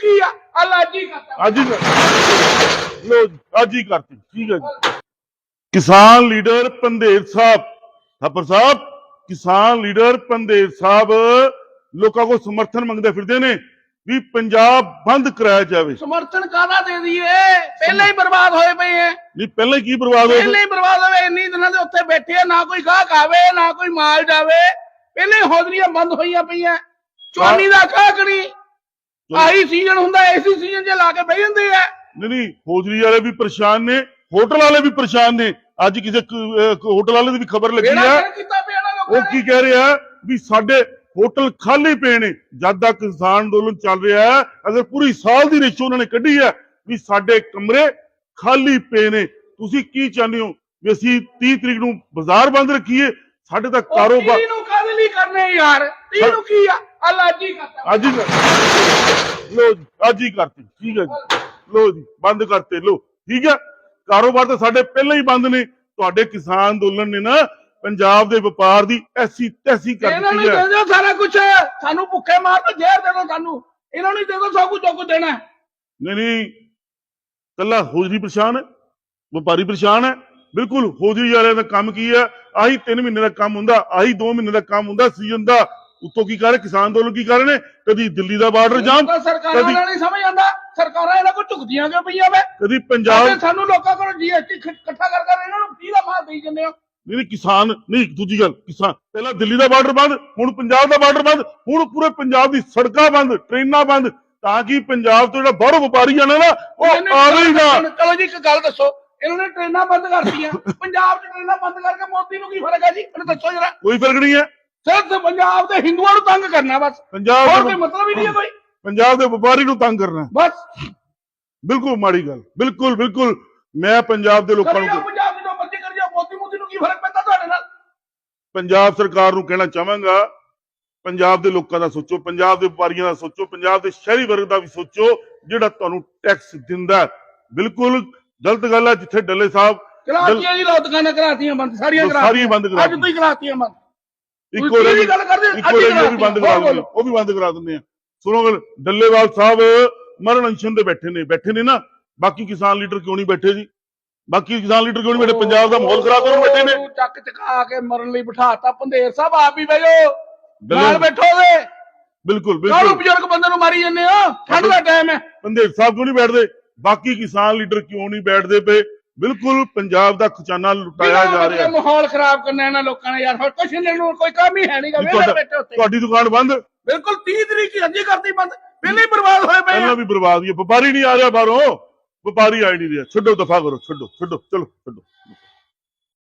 ਕੀ ਆ ਅੱਲਾ ਜੀ ਕਰਤਾ। ਅੱਜ ਹੀ ਕਰ- ਲਓ ਜੀ, ਅੱਜ ਹੀ ਕਰਤੀ ਠੀਕ ਹੈ ਜੀ। ਕਿਸਾਨ ਲੀਡਰ ਪੰਦੇਰ ਸਾਹਿਬ ਥਾਪਰ ਸਾਹਿਬ ਕਿਸਾਨ ਲੀਡਰ ਪੰਦੇਰ ਸਾਹਿਬ ਲੋਕਾਂ ਕੋਲ ਸਮਰਥਨ ਮੰਗਦੇ ਫਿਰਦੇ ਨੇ ਵੀ ਪੰਜਾਬ ਬੰਦ ਕਰਾਇਆ ਜਾਵੇ। ਸਮਰਥਨ ਕਾਹਦਾ ਦੇ ਦਈਏ? ਪਹਿਲਾਂ ਹੀ ਬਰਬਾਦ ਹੋਏ ਪਏ ਐ। ਨਹੀਂ ਪਹਿਲਾਂ ਹੀ ਕੀ ਬਰਬਾਦ ਹੋਇਆ ਪਹਿਲਾਂ ਹੀ ਬਰਬਾਦ ਹੋਏ ਇੰਨੀ ਦਿਨਾਂ ਦੇ ਉੱਥੇ ਬੈਠੇ ਆ ਨਾ ਕੋਈ ਗਾਹਕ ਆਵੇ ਨਾ ਕੋਈ ਮਾਲ ਜਾਵੇ। ਪਹਿਲਾਂ ਹੀ ਹੌਜ਼ਰੀਆਂ ਬੰਦ ਹੋਈਆਂ ਪਈਆਂ। ਚੋਣੀ ਦਾ ਕਾਕਣੀ ਆਹੀ ਸੀਜ਼ਨ ਹੁੰਦਾ ਐਸੀ ਸੀਜ਼ਨ 'ਚ ਲਾ ਕੇ ਬਹਿ ਜਾਂਦੇ ਆ। ਨਹੀਂ ਨਹੀਂ ਹੋਜਰੀ ਵਾਲੇ ਵੀ ਪਰੇਸ਼ਾਨ ਨੇ ਹੋਟਲ ਵਾਲੇ ਵੀ ਪਰੇਸ਼ਾਨ ਨੇ। ਅੱਜ ਕਿਸੇ ਹੋਟਲ ਵਾਲੇ ਦੀ ਵੀ ਖਬਰ ਲੱਗੀ ਨਾ ਉਹ ਕੀ ਕਹਿ ਰਿਹਾ ਵੀ ਸਾਡੇ ਹੋਟਲ ਖਾਲੀ ਪਏ ਨੇ। ਜਦ ਤੱਕ ਕਿਸਾਨ ਅੰਦੋਲਨ ਚੱਲ ਰਿਹਾ ਹੈ ਅਗਰ ਪੂਰੀ ਸਾਲ ਦੀ ਰਿਸ਼ੋ ਉਹਨਾਂ ਨੇ ਕੱਢੀ ਹੈ ਵੀ ਸਾਡੇ ਕਮਰੇ ਖਾਲੀ ਪਏ ਨੇ। ਤੁਸੀਂ ਕੀ ਚਾਹੁੰਦੇ ਹੋ ਵੀ ਅਸੀਂ 30 ਤਰੀਕ ਨੂੰ ਬਾਜ਼ਾਰ ਬੰਦ ਰੱਖੀਏ? ਸਾਡੇ ਤਾਂ ਕਾਰੋਬਾਰ ਨੂੰ ਕਾਹਦੇ ਲਈ ਕਰਨੇ ਯਾਰ? ਤੀ ਨੂੰ ਕੀ ਆ? ਅੱਲਾ ਕਰਤਾ। ਅੱਜ ਹੀ ਕਰ- ਲਓ ਜੀ ਅੱਜ ਹੀ ਕਰਤੀ ਠੀਕ ਹੈ ਜੀ। ਲਓ ਜੀ ਬੰਦ ਕਰਤੇ ਲਓ ਠੀਕ ਹੈ। ਕਾਰੋਬਾਰ ਤਾਂ ਸਾਡੇ ਪਹਿਲਾਂ ਹੀ ਬੰਦ ਨੇ। ਤੁਹਾਡੇ ਕਿਸਾਨ ਅੰਦੋਲਨ ਨੇ ਨਾ ਪੰਜਾਬ ਦੇ ਵਪਾਰ ਦੀ ਐਸੀ ਤੈਸੀ ਕਰ ਇਹਨਾਂ ਨੂੰ ਦਿੱਤੀ ਹੈ। ਦੇ ਦਿਓ ਸਾਰਾ ਕੁਝ ਸਾਨੂੰ ਭੁੱਖੇ ਮਾਰ ਤੋਂ ਜ਼ਹਿਰ ਦੇ ਦਿਓ ਸਾਨੂੰ। ਇਹਨਾਂ ਨੂੰ ਹੀ ਦੇ ਦਿਓ ਸਭ ਕੁਝ ਜੋ ਕੁਝ ਦੇਣਾ ਹੈ। ਨਹੀਂ ਨਹੀਂ ਕੱਲਾ ਹੋਜਰੀ ਪਰੇਸ਼ਾਨ ਹੈ ਵਪਾਰੀ ਪਰੇਸ਼ਾਨ ਹੈ। ਬਿਲਕੁਲ ਹੋਜਰੀ ਵਾਲਿਆਂ ਦਾ ਕੰਮ ਕੀ ਹੈ? ਆਹੀ 3 ਮਹੀਨੇ ਦਾ ਕੰਮ ਹੁੰਦਾ ਆਹੀ 2 ਮਹੀਨੇ ਦਾ ਕੰਮ ਹੁੰਦਾ ਸੀਜ਼ਨ ਦਾ। ਉੱਤੋਂ ਕੀ ਕਰ ਰਹੇ ਕਿਸਾਨ ਅੰਦੋਲਨ ਕੀ ਕਰ ਰਹੇ ਨੇ ਕਦੀ ਦਿੱਲੀ ਦਾ ਬਾਰਡਰ ਜਾਮ ਤਾਂ ਸਰਕਾਰਾਂ ਦਾ ਨਹੀਂ ਸਮਝ ਆਉਂਦਾ। ਸਰਕਾਰਾਂ ਇਹਨਾਂ ਕੋਲ ਝੁਕਦੀਆਂ ਕਿਉਂ ਪਈਆਂ ਵੇ? ਕਦੀ ਪੰਜਾਬ ਸਾਨੂੰ ਲੋਕਾਂ ਕੋਲ ਜੀਐਸਟੀ ਇਕੱਠਾ ਕਰ ਕਰ ਇਹਨਾਂ ਨੂੰ ਫ੍ਰੀ ਦਾ ਮਾਲ ਦੇਈ ਜਾਂਦੇ ਹੋ। ਨਹੀਂ ਨਹੀਂ ਕਿਸਾਨ ਨਹੀਂ ਦੂਜੀ ਗੱਲ ਕਿਸਾਨ ਪਹਿਲਾਂ ਦਿੱਲੀ ਦਾ ਬਾਰਡਰ ਬੰਦ ਹੁਣ ਪੰਜਾਬ ਦਾ ਬਾਰਡਰ ਬੰਦ ਹੁਣ ਪੂਰੇ ਪੰਜਾਬ ਦੀ ਸੜਕਾਂ ਬੰਦ ਟ੍ਰੇਨਾਂ ਬੰਦ ਤਾਂ ਕਿ ਪੰਜਾਬ ਤੋਂ ਜਿਹੜਾ ਬਾਹਰੋਂ ਵਪਾਰੀ ਆਣਾ ਨਾ ਉਹ ਆਵੇ ਨਾ ਚਲੋ ਜੀ ਇੱਕ ਗੱਲ ਦੱਸੋ। ਇਹਨਾਂ ਨੇ ਟ੍ਰੇਨਾਂ ਬੰਦ ਕਰਤੀਆਂ। ਪੰਜਾਬ 'ਚ ਟ੍ਰੇਨਾਂ ਬੰਦ ਕਰਕੇ ਮੋਦੀ ਨੂੰ ਕੀ ਫ਼ਰਕ ਹੈ ਜੀ? ਮੈਨੂੰ ਦੱਸੋ ਜਰਾ। ਕੋਈ ਫ਼ਰਕ ਨਹੀਂ ਹੈ। ਸਿਰਫ ਪੰਜਾਬ ਦੇ ਹਿੰਦੂਆਂ ਨੂੰ ਤੰਗ ਕਰਨਾ ਬਸ। ਪੰਜਾਬ ਹੋਰ ਦੇ ਕੋਈ ਮਤਲਬ ਹੀ ਨਹੀਂ ਹੈ ਕੋਈ। ਪੰਜਾਬ ਦੇ ਵਪਾਰੀ ਨੂੰ ਤੰਗ ਕਰਨਾ। ਬਸ। ਬਿਲਕੁਲ ਮਾੜੀ ਗੱਲ। ਬਿਲਕੁਲ ਬਿਲਕੁਲ। ਮੈਂ ਪੰਜਾਬ ਦੇ ਲੋਕਾਂ ਨੂੰ ਪੰਜਾਬ ਦੀ ਜੋ ਮਰਜ਼ੀ ਕਰੀ ਜਾਓ ਮੋਦੀ ਮੋਦੀ ਨੂੰ ਕੀ ਫ਼ਰਕ ਪੈਂਦਾ ਤੁਹਾਡੇ ਨਾਲ? ਪੰਜਾਬ ਸਰਕਾਰ ਨੂੰ ਕਹਿਣਾ ਚਾਹਾਂਗਾ ਪੰਜਾਬ ਦੇ ਲੋਕਾਂ ਦਾ ਸੋਚੋ ਪੰਜਾਬ ਦੇ ਵਪਾਰੀਆਂ ਦਾ ਸੋਚੋ ਪੰਜਾਬ ਦੇ ਸ਼ਹਿਰੀ ਵਰਗ ਦਾ ਵੀ ਸੋਚੋ ਜਿਹੜਾ ਤੁਹਾਨੂੰ ਟੈਕਸ ਦਿੰਦਾ। ਬਿਲਕੁਲ ਗਲਤ ਗੱਲ ਹੈ ਜਿੱਥੇ ਡੱਲੇ ਸਾਹਿਬ ਕਰਾਤੀਆਂ ਜੀ ਲੋ ਦੁਕਾਨਾਂ ਕਰਾਤੀਆਂ ਬੰਦ ਸਾਰੀਆਂ ਕਰਾਤੀਆਂ। ਅੱਜ ਤੋਂ ਹੀ ਕਰਾਤੀਆਂ ਬੰਦ। ਇੱਕੋ ਕੀ ਗੱਲ ਕਰਦੇ? ਇੱਕੋ ਰੇੜੀ ਉਹ ਵੀ ਬੰਦ ਕਰਾਤੀਆਂ। ਕਰਾ ਦਿੰਦੇ ਆ, ਉਹ ਵੀ ਬੰਦ ਕਰਾ ਦਿੰਦੇ ਆ। ਸੁਣੋ ਗੱਲ ਡੱਲੇਵਾਲ ਸਾਹਿਬ ਮਰਨ ਅਨਸ਼ਨ ਦੇ ਬੈਠੇ ਨੇ ਬੈਠੇ ਨੇ ਨਾ ਬਾਕੀ ਕਿਸਾਨ ਲੀਡਰ ਕਿਉਂ ਨਹੀਂ ਬੈਠੇ ਜੀ? ਬਾਕੀ ਕਿਸਾਨ ਲੀਡਰ ਕਿਉਂ ਨਹੀਂ ਬੈਠੇ? ਪੰਜਾਬ ਦਾ ਮਾਹੌਲ ਖਰਾਬ ਕਰਨ ਬੈਠੇ ਨੇ। ਉਹ ਚੱਕ ਚਕਾ ਕੇ ਮਰਨ ਲਈ ਬਿਠਾਤਾ ਪੰਦੇਰ ਸਾਹਿਬ ਆਪ ਹੀ ਬਹਿ ਜਾਓ ਨਾਲ ਡੱਲੇ- ਬੈਠੋ ਵੇ। ਬਿਲਕੁਲ ਕਾਹਨੂੰ ਬਿਲਕੁਲ ਬਜ਼ੁਰਗ ਬੰਦੇ ਨੂੰ ਮਾਰੀ ਜੰਨੇ ਠੰਡ ਦਾ ਟਾਈਮ ਹੈ। ਪੰਦੇਰ ਸਾਹਿਬ ਕਿਉਂ ਨਹੀਂ ਬੈਠਦੇ? ਬਾਕੀ ਕਿਸਾਨ ਲੀਡਰ ਕਿਉਂ ਨਹੀਂ ਬੈਠਦੇ ਪਏ? ਬਿਲਕੁਲ ਪੰਜਾਬ ਦਾ ਖਜ਼ਾਨਾ ਲੁਟਾਇਆ ਜਾ ਰਿਹਾ ਮਾਹੌਲ ਖਰਾਬ ਕਰਨਾ ਇਹਨਾਂ ਲੋਕਾਂ ਨੇ ਯਾਰ ਹੋਰ ਕੁਛ ਇਹਨਾਂ ਨੂੰ ਕੋਈ ਕੰਮ ਹੀ ਹੈ ਨਹੀਂਗਾ ਵੇਲੇ ਤੁਹਾਡਾ- ਬੈਠੇ ਉੱਤੇ ਤੁਹਾਡੀ ਦੁਕਾਨ ਬੰਦ? ਬਿਲਕੁਲ 30 ਤਰੀਕ ਹੀ ਅੱਜੀ ਕਰਤੀ ਬੰਦ। ਪਹਿਲੇ ਹੀ ਬਰਬਾਦ ਹੋਏ ਪਏ ਪਹਿਲਾਂ ਵੀ ਬਰਬਾਦ ਹੀ ਹੈ ਵਪਾਰੀ ਨਹੀਂ ਆ ਰਿਹਾ ਬਾਹਰੋਂ। ਵਪਾਰੀ ਆਈ ਨਹੀਂ ਰਿਹਾ। ਛੱਡੋ ਦਫਾ ਕਰੋ ਛੱਡੋ ਛੱਡੋ ਚਲੋ ਛੱਡੋ।